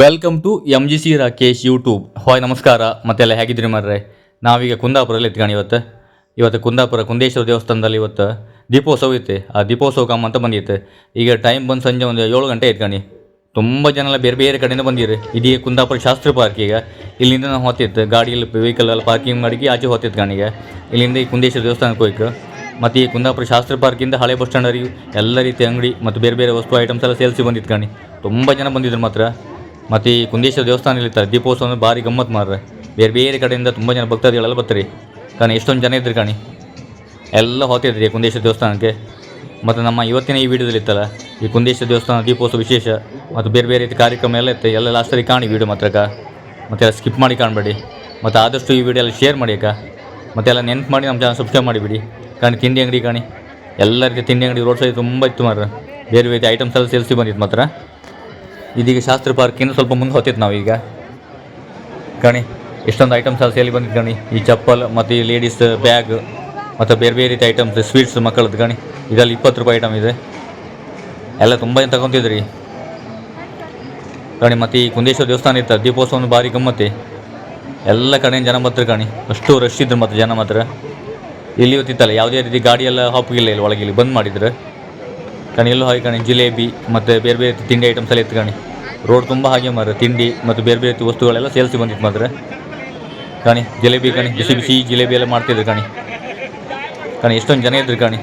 Welcome to M G C Rakesh YouTube hi ನಮಸ್ಕಾರ. ಮತ್ತೆಲ್ಲ ಹೇಗಿದ್ರಿ ಮಾರ್ರೆ? ನಾವೀಗ ಕುಂದಾಪುರಲ್ಲಿ ಎತ್ಕೊಂಡು ಇವತ್ತು. ಇವತ್ತು ಕುಂದಾಪುರ ಕುಂದೇಶ್ವರ ದೇವಸ್ಥಾನದಲ್ಲಿ ಇವತ್ತು ದೀಪೋತ್ಸವ ಇತ್ತು ಆ ದೀಪೋತ್ಸವ ಕಮ್ಮ ಅಂತ ಬಂದಿತ್ತು. ಈಗ ಟೈಮ್ ಬಂದು ಸಂಜೆ ಒಂದು ಏಳು ಗಂಟೆ ಎತ್ಕೊಂಡು ತುಂಬ ಜನ ಎಲ್ಲ ಬೇರೆ ಬೇರೆ ಕಡೆಯಿಂದ ಬಂದಿರಿ. ಇದೀಗ ಕುಂದಾಪುರ ಶಾಸ್ತ್ರಿ ಪಾರ್ಕ್ ಈಗ. ಇಲ್ಲಿಂದ ನಾವು ಹೋತಿತ್ತು ಗಾಡಿಯಲ್ಲಿ ವೆಹಿಕಲ್ ಎಲ್ಲ ಪಾರ್ಕಿಂಗ್ ಮಾಡಿ ಆಚೆ ಹೊತ್ತಿತ್ತು ಕಣಿಗೆ ಇಲ್ಲಿಂದ ಈ ಕುಂದೇಶ್ವರ ದೇವಸ್ಥಾನಕ್ಕೆ ಹೋಯ್ತು ಮತ್ತು ಈ ಕುಂದಾಪುರ ಶಾಸ್ತ್ರಿ ಪಾರ್ಕಿಂದ ಹಳೆ ಬಸ್ ಸ್ಟ್ಯಾಂಡರಿಗೆ ಎಲ್ಲ ರೀತಿಯ ಅಂಗಡಿ ಮತ್ತು ಬೇರೆ ಬೇರೆ ವಸ್ತು ಐಟಮ್ಸ್ ಎಲ್ಲ ಸೇಲ್ಸಿ ಬಂದಿತ್ತು ಕಣಿ ತುಂಬ ಜನ ಬಂದಿದ್ರು ಮಾತ್ರ. ಮತ್ತು ಈ ಕುಂದೇಶ್ವರ ದೇವಸ್ಥಾನ ಇರ್ತಾರೆ. ದೀಪೋತ್ಸವ ಅಂದ್ರೆ ಭಾರಿ ಗಮ್ಮತ್ತು ಮಾಡ್ರೆ. ಬೇರೆ ಬೇರೆ ಕಡೆಯಿಂದ ತುಂಬ ಜನ ಭಕ್ತಾದಿಗಳೆಲ್ಲ ಬರ್ತಾರೆ. ಕಾಣಿ, ಎಷ್ಟೊಂದು ಜನ ಇದ್ರಿ ಕಾಣಿ. ಎಲ್ಲ ಹೋಗ್ತಿದ್ರಿ ಕುಂದೇಶ್ವರ ದೇವಸ್ಥಾನಕ್ಕೆ. ಮತ್ತು ನಮ್ಮ ಇವತ್ತಿನ ಈ ವಿಡಿಯೋದಲ್ಲಿ ಇತ್ತಲ್ಲ, ಈ ಕುಂದೇಶ್ವರ ದೇವಸ್ಥಾನ ದೀಪೋತ್ಸವ ವಿಶೇಷ, ಮತ್ತು ಬೇರೆ ಬೇರೆ ರೀತಿ ಕಾರ್ಯಕ್ರಮ ಎಲ್ಲ ಇತ್ತು. ಎಲ್ಲ ಲಾಸ್ಟಲ್ಲಿ ಕಾಣಿ ವಿಡಿಯೋ ಮಾತ್ರಕ್ಕ. ಮತ್ತೆ ಎಲ್ಲ ಸ್ಕಿಪ್ ಮಾಡಿ ಕಾಣಬೇಡಿ. ಮತ್ತು ಆದಷ್ಟು ಈ ವಿಡಿಯೋ ಎಲ್ಲ ಶೇರ್ ಮಾಡಿ ಅಕ್ಕ. ಮತ್ತೆ ಎಲ್ಲ ನೆನ್ಪು ಮಾಡಿ ನಮ್ಮ ಜನ ಸಬ್ಸ್ಕ್ರೈಬ್ ಮಾಡಿಬಿಡಿ. ಕಾಣಿ, ತಿಂಡಿ ಅಂಗಡಿ ಕಾಣಿ. ಎಲ್ಲ ರೀತಿ ತಿಂಡಿ ಅಂಗಡಿ ರೋಡ್ ಸೈಡ್ ತುಂಬ ಇತ್ತು ಮಾರ್ರೆ. ಬೇರೆ ಬೇರೆ ಐಟಮ್ಸ್ ಎಲ್ಲ ಸೇಲ್ಸಿ ಬಂದಿತ್ತು ಮಾತ್ರ. ಇದೀಗ ಶಾಸ್ತ್ರಿ ಪಾರ್ಕಿಂದ ಸ್ವಲ್ಪ ಮುಂದೆ ಹೋಗ್ತಿತ್ತು ನಾವೀಗ ಕಣಿ ಇಷ್ಟೊಂದು ಐಟಮ್ಸ್ ಎಲ್ಲ ಸೇಲಿ ಬಂದಿದ್ದು ಗಣಿ. ಈ ಚಪ್ಪಲ್ ಮತ್ತು ಈ ಲೇಡೀಸ್ ಬ್ಯಾಗ್ ಮತ್ತು ಬೇರೆ ಬೇರೆ ರೀತಿ ಐಟಮ್ಸ್ ಸ್ವೀಟ್ಸ್ ಮಕ್ಕಳದ್ದು ಗಣಿ. ಇದರಲ್ಲಿ ಇಪ್ಪತ್ತು ರೂಪಾಯಿ ಐಟಮ್ ಇದೆ. ಎಲ್ಲ ತುಂಬ ಏನು ತಗೊತಿದ್ರಿ. ಕಣಿ ಮತ್ತು ಈ ಕುಂದೇಶ್ವರ ದೇವಸ್ಥಾನ ಇತ್ತು ದೀಪೋತ್ಸವ ಭಾರಿ ಗಮ್ಮತ್ತಿ. ಎಲ್ಲ ಕಡೆಯಿಂದ ಜನ ಬರ್ತಾರೆ ಕಣಿ ಅಷ್ಟು ರಶ್ ಇದ್ರು ಮತ್ತು ಜನ ಮಾತ್ರ. ಇಲ್ಲಿ ಗೊತ್ತಿತ್ತಲ್ಲ ಯಾವುದೇ ರೀತಿ ಗಾಡಿಯೆಲ್ಲ ಹಾಪಿಗಿಲ್ಲ ಇಲ್ಲಿ, ಒಳಗೆ ಇಲ್ಲಿ ಬಂದ್ ಮಾಡಿದ್ರು. ಕಣಿ ಎಲ್ಲೂ ಹಾಗೆ ಕಣಿ, ಜಿಲೇಬಿ ಮತ್ತು ಬೇರೆ ಬೇರೆ ತಿಂಡಿ ಐಟಮ್ಸ್ ಎಲ್ಲ ಇತ್ತು ಕಣಿ. ರೋಡ್ ತುಂಬ ಹಾಗೆ ಮಾರ ತಿಂಡಿ ಮತ್ತು ಬೇರೆ ಬೇರೆ ವಸ್ತುಗಳೆಲ್ಲ ಸೇಲ್ಸಿ ಬಂದಿತ್ತು ಮಾತ್ರ ಕಣಿ, ಜಿಲೇಬಿ ಕಣಿ, ಬಿಸಿ ಬಿಸಿ ಜಿಲೇಬಿ ಎಲ್ಲ ಮಾಡ್ತಿದ್ರು ಕಣಿ. ಕಣಿ, ಎಷ್ಟೊಂದು ಜನ ಇದ್ರು ಕಣಿ.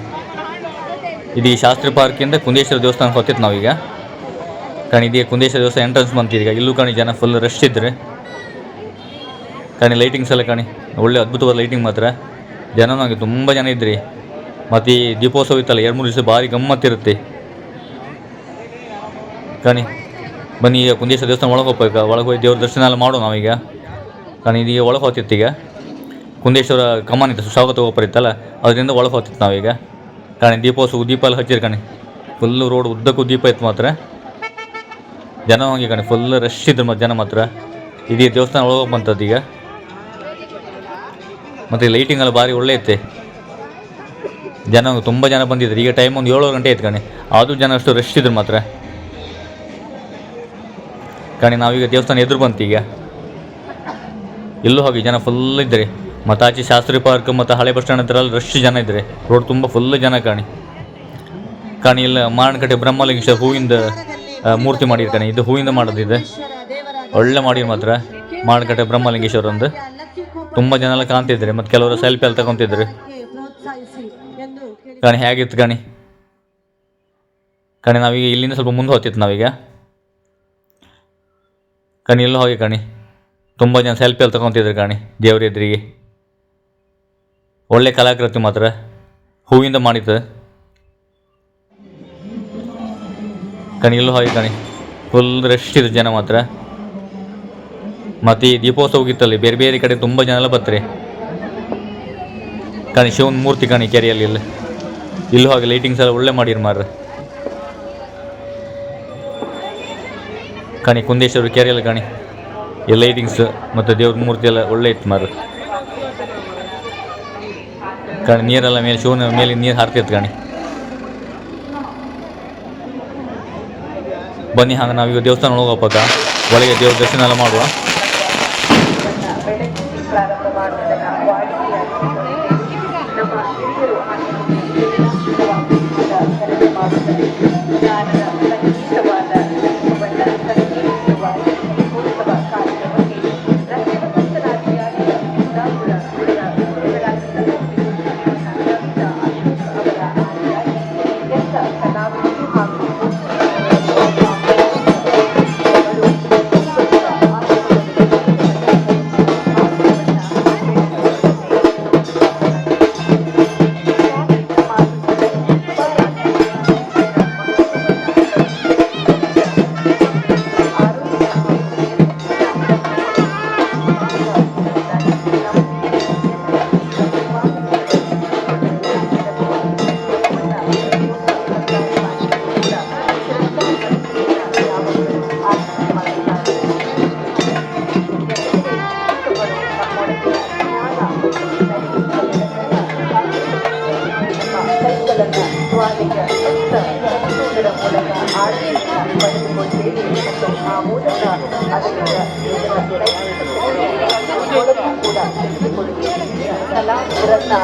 ಇದು ಶಾಸ್ತ್ರಿ ಪಾರ್ಕಿಂದ ಕುಂದೇಶ್ವರ ದೇವಸ್ಥಾನಕ್ಕೆ ಹೊತ್ತಿತ್ತು ನಾವೀಗ. ಕಣಿ ಇದೀಗ ಕುಂದೇಶ್ವರ ದೇವಸ್ಥಾನ ಎಂಟ್ರೆನ್ಸ್ ಬಂತು ಈಗ. ಇಲ್ಲೂ ಕಣಿ ಜನ ಫುಲ್ ರಶ್ ಇದ್ದರೆ ಕಣಿ ಲೈಟಿಂಗ್ಸ್ ಎಲ್ಲ ಕಣಿ. ಒಳ್ಳೆ ಅದ್ಭುತವಾದ ಲೈಟಿಂಗ್ ಮಾತ್ರ. ಜನ ನನಗೆ ತುಂಬ ಜನ ಇದ್ರಿ. ಮತ್ತು ಈ ದೀಪೋತ್ಸವ ಇತ್ತಲ್ಲ ಎರಡು ಮೂರು ದಿವಸ ಭಾರಿ ಗಮ್ಮತ್ತಿರುತ್ತೆ. ಕಣಿ, ಬನ್ನಿ, ಈಗ ಕುಂದೇಶ್ವರ ದೇವಸ್ಥಾನ ಒಳಗೆ ಹೋಗ್ಬೇಕು ಒಳಗೆ ಹೋಗಿ ದೇವ್ರ ದರ್ಶನ ಎಲ್ಲ ಮಾಡೋ ನಾವೀಗ. ಕಣಿ, ಇದೀಗ ಒಳಗೆ ಹೋಗ್ತಿತ್ತು ಈಗ. ಕುಂದೇಶ್ವರ ಕಮಾನ್ ಇತ್ತು ಸ್ವಾಗತ ಗೋಪುರ ಇತ್ತಲ್ಲ, ಅದರಿಂದ ಒಳಗೆ ಹೋಗ್ತಿತ್ತು ನಾವೀಗ. ಕಣಿ ದೀಪೋತ್ಸವ ದೀಪ ಎಲ್ಲ ಹಚ್ಚಿರಿ ಕಣಿ. ಫುಲ್ಲು ರೋಡ್ ಉದ್ದಕ್ಕೂ ದೀಪ ಇತ್ತು ಮಾತ್ರ. ಜನ ಹೋಗಿ ಕಣಿ ಫುಲ್ ರಶ್ ಇದ್ರು ಮತ್ತು ಜನ ಮಾತ್ರ. ಇದೀಗ ದೇವಸ್ಥಾನ ಒಳಗೆ ಬಂತದ್ದು ಈಗ ಮತ್ತು ಲೈಟಿಂಗ್ ಎಲ್ಲ ಭಾರಿ ಒಳ್ಳೆ ಐತೆ ಜನ ತುಂಬ ಜನ ಬಂದಿದ್ದಾರೆ. ಈಗ ಟೈಮ್ ಒಂದು ಏಳು ಗಂಟೆ ಆಯ್ತು ಕಣಿ. ಆದರೂ ಜನ ಅಷ್ಟು ರಶ್ ಇದ್ರು ಮಾತ್ರ. ಕಣಿ, ನಾವೀಗ ದೇವಸ್ಥಾನ ಎದುರು ಬಂತು ಈಗ. ಎಲ್ಲೂ ಹೋಗಿ ಜನ ಫುಲ್ ಇದ್ದಾರೆ. ಮತ್ತು ಆಚೆ ಶಾಸ್ತ್ರಿ ಪಾರ್ಕ್ ಮತ್ತು ಹಳೆ ಬಸ್ ಸ್ಟ್ಯಾಂಡ್ ಹತ್ರ ಅಲ್ಲಿ ರಶ್ ಜನ ಇದ್ದಾರೆ. ರೋಡ್ ತುಂಬ ಫುಲ್ ಜನ ಕಾಣಿ. ಕಾಣಿ, ಇಲ್ಲ ಮಾರಣಕಟ್ಟೆ ಬ್ರಹ್ಮಲಿಂಗೇಶ್ವರ ಹೂವಿಂದ ಮೂರ್ತಿ ಮಾಡಿರ್ತಾನೆ ಇದು ಹೂವಿಂದ ಮಾಡೋದಿದೆ ಒಳ್ಳೆ ಮಾಡಿ ಮಾತ್ರ. ಮಾರಣಕಟ್ಟೆ ಬ್ರಹ್ಮಲಿಂಗೇಶ್ವರ ಒಂದು. ತುಂಬ ಜನ ಎಲ್ಲ ಕಾಣ್ತಿದ್ದಾರೆ. ಮತ್ತು ಕೆಲವರು ಸೆಲ್ಫಿ ಎಲ್ಲ ತಗೊಂತಿದ್ರು. ಕಣಿ ಹೇಗಿತ್ತು ಕಣಿ ಕಣಿ ನಾವೀಗ ಇಲ್ಲಿಂದ ಸ್ವಲ್ಪ ಮುಂದೆ ಹೋಗ್ತಿತ್ತು ನಾವೀಗ. ಕಣಿ ಎಲ್ಲ ಹೋಗಿ ಕಣಿ ತುಂಬ ಜನ ಸೆಲ್ಫಿ ಎಲ್ಲ ತಗೊತಿದ್ರು ಕಣಿ ದೇವ್ರ ಎದುರಿಗೆ. ಒಳ್ಳೆ ಕಲಾಕೃತಿ ಮಾತ್ರ, ಹೂವಿಂದ ಮಾಡಿತ್ತು ಕಣಿ ಎಲ್ಲ ಹೋಗಿ ಕಣಿ ಫುಲ್ ರೆಸ್ಟ್ ಇದೆ ಜನ ಮಾತ್ರ. ಮತ್ತು ಈ ದೀಪೋತ್ಸವಕ್ಕಿತ್ತಲ್ಲಿ ಬೇರೆ ಬೇರೆ ಕಡೆ ತುಂಬ ಜನ ಎಲ್ಲ ಬರ್ತಾರೆ. ಕಣಿ ಶಿವನ ಮೂರ್ತಿ ಕಣಿ ಕೆರೆಯಲ್ಲಿ ಇಲ್ಲಿ ಇಲ್ಲಿ ಹಾಗೆ ಲೈಟಿಂಗ್ಸ್ ಎಲ್ಲ ಒಳ್ಳೆ ಮಾಡಿರ್ ಮಾರ್ರೆ. ಕಣಿ ಕುಂದೇಶ್ವರ ಕೆರೆ ಎಲ್ಲ ಕಣಿ. ಈ ಲೈಟಿಂಗ್ಸ್ ಮತ್ತು ದೇವ್ರ ಮೂರ್ತಿ ಎಲ್ಲ ಒಳ್ಳೆ ಇತ್ತು ಮಾರ್ರೆ. ಕಣಿ ನೀರೆಲ್ಲ ಮೇಲೆ ಶೂನ ಮೇಲೆ ನೀರು ಹಾರ್ತಿತ್ತು ಕಣಿ. ಬನ್ನಿ ಹಾಗೆ ನಾವೀಗ ದೇವಸ್ಥಾನ ಹೋಗಪ್ಪಕ್ಕ ಒಳಗೆ ದೇವ್ರ ದರ್ಶನ ಎಲ್ಲ ಮಾಡುವ. ಕಲಾವಿದರನ್ನ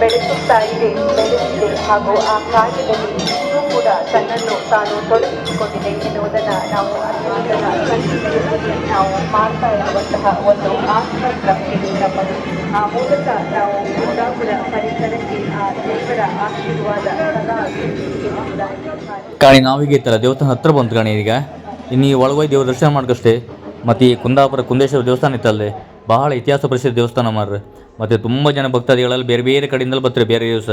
ಬೆಳೆಸುತ್ತಾ ಇದೆ ಬೆಳೆಸಿದೆ ಹಾಗೂ ಆ ಕಾರ್ಯದಲ್ಲಿ ಇನ್ನೂ ಕೂಡ ತನ್ನನ್ನು ತಾನು ತೊಡಗಿಸಿಕೊಂಡಿದೆ ಎನ್ನುವುದನ್ನು ನಾವು ಸಂಚಿಕೆಯಲ್ಲಿ ನಾವು ಮಾಡ್ತಾ ಇರುವಂತಹ ಒಂದು ಆತ್ಮಪ್ರಾಪ್ತಿ ನಮ್ಮದು ಆ ಮೂಲಕ ನಾವು ಕುಂದಾಪುರ ಪರಿಸರಕ್ಕೆ ಆ ದೇವರ ಆಶೀರ್ವಾದ ಕಾಣಿ ನಾವೀಗ ಇತ್ತಲ್ಲ ದೇವಸ್ಥಾನ ಹತ್ರ ಬಂತು ಕಾಣಿ ಈಗ. ಇನ್ನೀ ಒಳಗೋಗಿ ದೇವ್ರ ದರ್ಶನ ಮಾಡ್ಕಷ್ಟೇ. ಮತ್ತು ಈ ಕುಂದಾಪುರ ಕುಂದೇಶ್ವರ ದೇವಸ್ಥಾನ ಇತ್ತಲ್ಲೇ. ಬಹಳ ಇತಿಹಾಸ ಪ್ರಸಿದ್ಧ ದೇವಸ್ಥಾನ ಮಾರ್ರೆ. ಮತ್ತು ತುಂಬ ಜನ ಭಕ್ತಾದಿಗಳಲ್ಲಿ ಬೇರೆ ಬೇರೆ ಕಡೆಯಿಂದಲೂ ಬರ್ತಾರೆ, ಬೇರೆ ದಿವಸ.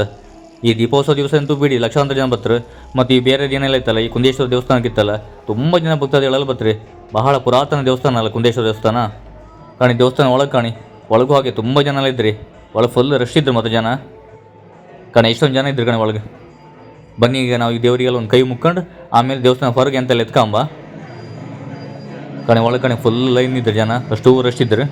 ಈ ದೀಪೋತ್ಸವ ದಿವಸ ಅಂತೂ ಬಿಡಿ, ಲಕ್ಷಾಂತರ ಜನ ಬರ್ತಾರೆ. ಮತ್ತು ಈ ಬೇರೆ ಎಲ್ಲ ಇತ್ತಲ್ಲ, ಈ ಕುಂದೇಶ್ವರ ದೇವಸ್ಥಾನಕ್ಕೆ ಇತ್ತಲ್ಲ, ತುಂಬ ಜನ ಭಕ್ತಾದಿಗಳೆಲ್ಲ ಬರ್ತಾರೆ. ಬಹಳ ಪುರಾತನ ದೇವಸ್ಥಾನ ಅಲ್ಲ ಕುಂದೇಶ್ವರ ದೇವಸ್ಥಾನ. ಕಾಣಿ, ದೇವಸ್ಥಾನ ಒಳಗೆ ಕಾಣಿ. ಒಳಗೂ ಹಾಗೆ ತುಂಬ ಜನ ಎಲ್ಲ ಇದ್ರಿ. ಒಳಗೆ ಫುಲ್ ರಶ್ ಇದ್ರು ಮತ್ತು ಜನ. ಕಣ, ಎಷ್ಟೊಂದು ಜನ ಇದ್ರು ಕಣ ಒಳಗೆ. ಬನ್ನಿ ಈಗ ನಾವು ಈ ದೇವರಿಗೆಲ್ಲ ಒಂದು ಕೈ ಮುಕ್ಕೊಂಡು, ಆಮೇಲೆ ದೇವಸ್ಥಾನ ಹೊರಗೆ ಅಂತೆಲ್ಲ ಎತ್ಕೊಂಬ. ಕಣೆ, ಒಳಗೆ ಕಣೆ ಫುಲ್ ಲೈನ್ ಇದ್ರು ಜನ, ಅಷ್ಟು ರಶ್ ಇದ್ರು.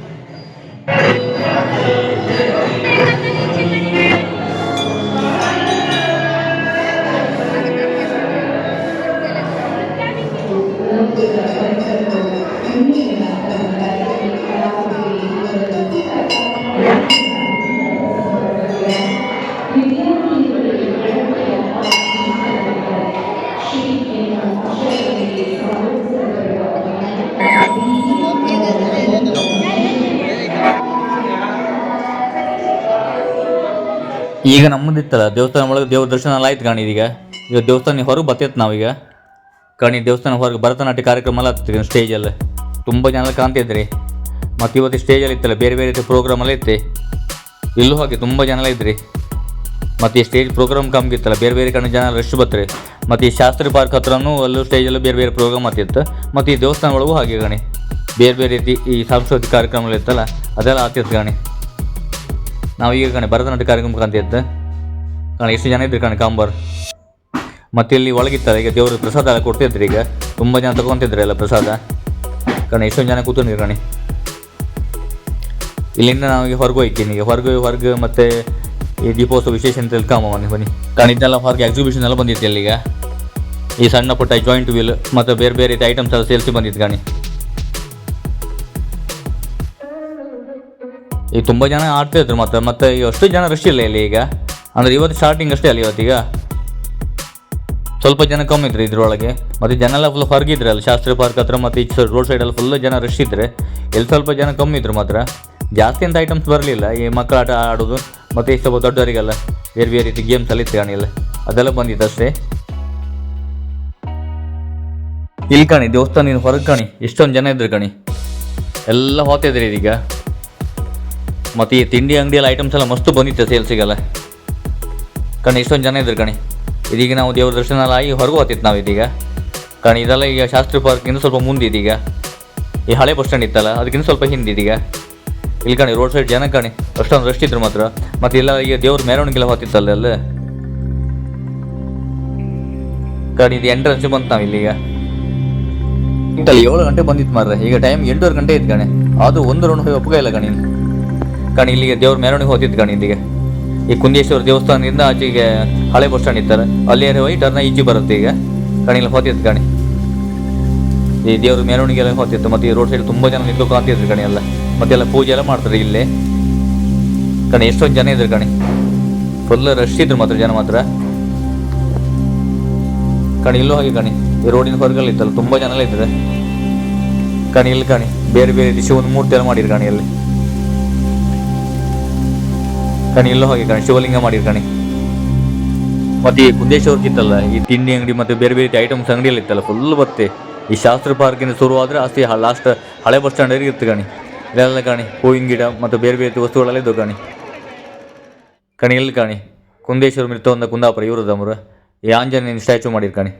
ಈಗ ನಮ್ಮದಿತ್ತಲ್ಲ, ದೇವಸ್ಥಾನ ಒಳಗೆ ದೇವ್ರ ದರ್ಶನ ಎಲ್ಲ ಆಯ್ತು ಕಾಣಿ ಈಗ ಈಗ ದೇವಸ್ಥಾನ ಹೊರಗೆ ಬರ್ತೈತೆ ನಾವೀಗ. ಕಾಣಿ ದೇವಸ್ಥಾನ ಹೊರಗೆ ಭರತನಾಟ್ಯ ಕಾರ್ಯಕ್ರಮ ಎಲ್ಲ ಆಗ್ತದೆ ಸ್ಟೇಜಲ್ಲಿ ತುಂಬ ಜನ ಕಾಣ್ತಿದ್ರಿ ಮತ್ತು ಇವತ್ತು ಸ್ಟೇಜಲ್ಲಿ ಇತ್ತಲ್ಲ, ಬೇರೆ ಬೇರೆ ಪ್ರೋಗ್ರಾಮ್ ಎಲ್ಲ ಇತ್ತು. ಇಲ್ಲೂ ಹಾಗೆ ತುಂಬ ಜನ ಇದ್ರಿ. ಮತ್ತು ಈ ಸ್ಟೇಜ್ ಪ್ರೋಗ್ರಾಮ್ ಕಮ್ಮಿಗಿತ್ತಲ್ಲ ಬೇರೆ ಬೇರೆ ಕಡೆ ಜನ ರಶ್ ಬರ್ತಾರೆ. ಮತ್ತು ಈ ಶಾಸ್ತ್ರಿ ಪಾರ್ಕ್ ಹತ್ರನೂ ಅಲ್ಲೂ ಸ್ಟೇಜಲ್ಲೂ ಬೇರೆ ಬೇರೆ ಪ್ರೋಗ್ರಾಮ್ ಆಗ್ತಿತ್ತು ಮತ್ತು ಈ ದೇವಸ್ಥಾನ ಒಳಗೂ ಹಾಗೆ ಗಣಿ ಬೇರೆ ಬೇರೆ ರೀತಿ ಈ ಸಾಂಸ್ಕೃತಿಕ ಕಾರ್ಯಕ್ರಮಗಳು ಇತ್ತಲ್ಲ, ಅದೆಲ್ಲ ಆತಿತ್ತು ಗಣಿ ನಾವು ಈಗ ಕಣೆ ಭರತನಾಟ್ಯ ಕಾರ್ಯಕ್ರಮ ಕಾಣ್ತಿತ್ತು ಕಣ, ಎಷ್ಟು ಜನ ಇದ್ರು ಕಣೆ ಕಾಂಬಾರ್? ಮತ್ತು ಇಲ್ಲಿ ಒಳಗಿತ್ತಲ್ಲ, ಈಗ ದೇವ್ರ ಪ್ರಸಾದ ಎಲ್ಲ ಕೊಡ್ತಿದ್ರು ಈಗ. ತುಂಬ ಜನ ತಗೊತಿದ್ರು ಎಲ್ಲ ಪ್ರಸಾದ? ಕಣ ಎಷ್ಟೊಂದು ಜನ ಕೂತ್ಕೊಂಡಿರು ಕಣಿ. ಇಲ್ಲಿಂದ ನಾವೀಗ ಹೊರಗೆ ಹೋಗ್ತೀನಿ ಈಗ ಹೊರಗೆ ಹೊರಗೆ ಮತ್ತೆ ಈ ದೀಪೋತ್ಸವ ವಿಶೇಷ ಅಂತ ತಿಳ್ಕೊಂಬ ಬನ್ನಿ ಬನ್ನಿ. ಕಣ, ಇದೆಲ್ಲ ಹೊರಗೆ ಎಕ್ಸಿಬಿಷನ್ ಎಲ್ಲ ಬಂದಿತ್ತು ಅಲ್ಲಿಗ ಈ ಸಣ್ಣ ಪುಟ್ಟ ಜಾಯಿಂಟ್ ವೀಲ್ ಮತ್ತು ಬೇರೆ ಬೇರೆ ಐಟಮ್ಸ್ ಎಲ್ಲ ಸೇರಿಸಿ ಬಂದಿತ್ತು ಗಾಣಿ ಈಗ ತುಂಬ ಜನ ಆಡ್ತಾ ಇದ್ರು ಮತ್ತೆ ಮತ್ತೆ ಅಷ್ಟು ಜನ ರಶ್ ಇಲ್ಲ ಇಲ್ಲಿ ಈಗ. ಅಂದರೆ ಇವತ್ತು ಸ್ಟಾರ್ಟಿಂಗ್ ಅಷ್ಟೇ ಅಲ್ಲ ಇವತ್ತೀಗ ಸ್ವಲ್ಪ ಜನ ಕಮ್ಮಿ ಇದ್ರೆ ಇದ್ರೊಳಗೆ. ಮತ್ತು ಜನ ಎಲ್ಲ ಫುಲ್ ಹೊರಗಿದ್ರೆ ಅಲ್ಲಿ ಶಾಸ್ತ್ರಿ ಪಾರ್ಕ್ ಹತ್ರ ಮತ್ತು ಈ ರೋಡ್ ಸೈಡಲ್ಲಿ ಫುಲ್ ಜನ ರಶ್ ಇದ್ರೆ ಎಲ್ಲಿ ಸ್ವಲ್ಪ ಜನ ಕಮ್ಮಿ ಇದ್ರು ಮಾತ್ರ. ಜಾಸ್ತಿ ಅಂತ ಐಟಮ್ಸ್ ಬರಲಿಲ್ಲ. ಈ ಮಕ್ಕಳ ಆಟ ಆಡೋದು, ಮತ್ತು ಈ ಸ್ವಲ್ಪ ದೊಡ್ಡವರಿಗೆಲ್ಲ ಬೇರೆ ಬೇರೆ ರೀತಿ ಗೇಮ್ಸ್ ಅಲ್ಲಿ ಕಾಣಿಲ್ಲ ಅದೆಲ್ಲ ಬಂದಿತ್ತು ಅಷ್ಟೇ. ಇಲ್ಲಿ ಕಾಣಿ, ದೇವಸ್ಥಾನ ನೀನು ಹೊರಗೆ ಕಾಣಿ. ಎಷ್ಟೊಂದು ಜನ ಇದ್ರು ಕಾಣಿ. ಎಲ್ಲ ಹೋಗ್ತಿದ್ರಿ ಇದೀಗ. ಮತ್ತು ಈ ತಿಂಡಿ ಅಂಗಡಿಯಲ್ಲಿ ಐಟಮ್ಸ್ ಎಲ್ಲ ಮಸ್ತು ಬಂದಿತ್ತು ಸೇಲ್ಸಿಗೆಲ್ಲ ಕಣಿ ಇಷ್ಟೊಂದು ಜನ ಇದ್ರು ಕಣಿ. ಇದೀಗ ನಾವು ದೇವ್ರ ದರ್ಶನ ಎಲ್ಲ ಆಗಿ ಹೊರಗೆ ಹೋಗ್ತಿತ್ತು ನಾವು ಇದೀಗ. ಕಾರಣ ಇದೆಲ್ಲ ಈಗ ಶಾಸ್ತ್ರಿ ಪಾರ್ಕಿಂದ ಸ್ವಲ್ಪ ಮುಂದೆ ಇದೀಗ. ಈ ಹಳೆ ಬಸ್ ಸ್ಟ್ಯಾಂಡ್ ಇತ್ತಲ್ಲ, ಅದಕ್ಕಿಂತ ಸ್ವಲ್ಪ ಹಿಂದೆ ಇದೀಗ. ಇಲ್ಲಿ ಕಾಣಿ, ರೋಡ್ ಸೈಡ್ ಜನ ಕಾಣಿ, ಅಷ್ಟೊಂದು ರಶ್ ಇದ್ರು ಮಾತ್ರ. ಮತ್ತೆ ಇಲ್ಲ ಈಗ ದೇವ್ರ ಮೆರವಣಿಗೆಲ್ಲ ಹೋಗ್ತಿತ್ತಲ್ಲ ಅಲ್ಲ ಕಾರಣ ಇದು ಎಂಟ್ರೆನ್ಸ್ ಬಂತು ನಾವು ಇಲ್ಲಿಗ. ಇಂಟಲ್ಲಿ ಏಳು ಗಂಟೆ ಬಂದಿತ್ತು ಮಾರ್ರೆ, ಈಗ ಟೈಮ್ ಎಂಟೂವರೆ ಗಂಟೆ ಇತ್ತು ಕಣೆ. ಅದು ಒಂದು ರೌಂಡ್ ಹೋಗಿ ಒಪ್ಪಗ ಇಲ್ಲ ಕಣಿ ಕಣಿ ಇಲ್ಲಿಗೆ ದೇವ್ರ ಮೆರವಣಿಗೆ ಹೋಗ್ತಿತ್ತು ಕಣಿ ಇಲ್ಲಿಗೆ ಈ ಕುಂದೇಶ್ವರ ದೇವಸ್ಥಾನದಿಂದ ಆಚೆಗೆ ಹಳೆ ಬಸ್ ಸ್ಟ್ಯಾಂಡ್ ಇರ್ತಾರೆ ಅಲ್ಲಿ ಹೋಗಿ ಟರ್ನ ಈಚೆ ಬರುತ್ತೆ ಈಗ. ಕಣಿ, ಇಲ್ಲಿ ಹೋಗ್ತಿತ್ತು ಕಣಿ. ಈ ದೇವ್ರ ಮೆರವಣಿಗೆ ಎಲ್ಲ ಹೋತಿತ್ತು ಮತ್ತೆ ಈ ರೋಡ್ ಸೈಡ್ ತುಂಬ ಜನ ನಿಂತು ಕಾಣ್ತಿದ್ರು ಕಣಿ ಎಲ್ಲ. ಮತ್ತೆಲ್ಲ ಪೂಜೆ ಎಲ್ಲ ಮಾಡ್ತಾರೆ ಇಲ್ಲಿ. ಕಣಿ, ಎಷ್ಟೊಂದು ಜನ ಇದ್ರು ಕಣಿ. ಫುಲ್ ರಶ್ ಇದ್ರು ಮಾತ್ರ ಜನ ಮಾತ್ರ. ಕಣಿ, ಇಲ್ಲೂ ಹಾಗೆ ಕಣಿ. ಈ ರೋಡಿನ ಹೊರಗಲ್ಲಿ ಇತ್ತಲ್ಲ, ತುಂಬ ಜನ ಎಲ್ಲ ಇದ್ದಾರೆ. ಕಣಿ, ಇಲ್ಲಿ ಕಣಿ. ಬೇರೆ ಬೇರೆ ದಿಶೆ ಒಂದು ಮೂರ್ತಿ ಎಲ್ಲ ಮಾಡಿರು ಕಣಿ ಅಲ್ಲಿ. ಕಣಿ ಇಲ್ಲೋ ಹಾಗೆ ಕಣಿ, ಶಿವಲಿಂಗ ಮಾಡಿರು ಕಣಿ. ಮತ್ತೆ ಈ ಕುಂದೇಶ್ವರ್ಗಿತ್ತಲ್ಲ ಈ ತಿಂಡಿ ಅಂಗಡಿ ಮತ್ತೆ ಬೇರೆ ಬೇರೆ ಐಟಮ್ಸ್ ಅಂಗಡಿಯಲ್ಲಿ ಇತ್ತಲ್ಲ ಫುಲ್ ಬತ್ತೆ ಈ ಶಾಸ್ತ್ರ ಪಾರ್ಕಿನ ಶುರು ಆದರೆ ಅಷ್ಟೇ ಲಾಸ್ಟ್ ಹಳೆ ಬಸ್ ಸ್ಟ್ಯಾಂಡ್ ಇರುತ್ತೆ ಕಣಿ. ಇಲ್ಲೆಲ್ಲ ಕಾಣಿ, ಹೂವಿನ ಗಿಡ ಮತ್ತು ಬೇರೆ ಬೇರೆ ವಸ್ತುಗಳೆಲ್ಲ ಇದ್ದವು ಕಾಣಿ. ಕಣಿ, ಇಲ್ಲಿ ಕಾಣಿ, ಕುಂದೇಶ್ವರ ಮಿರ್ತ ಒಂದು ಕುಂದಾಪುರ ಇವ್ರದಮ್ಮರು ಈ ಆಂಜನೇಯನ ಸ್ಟ್ಯಾಚು ಮಾಡಿರ್ ಕಾಣಿ.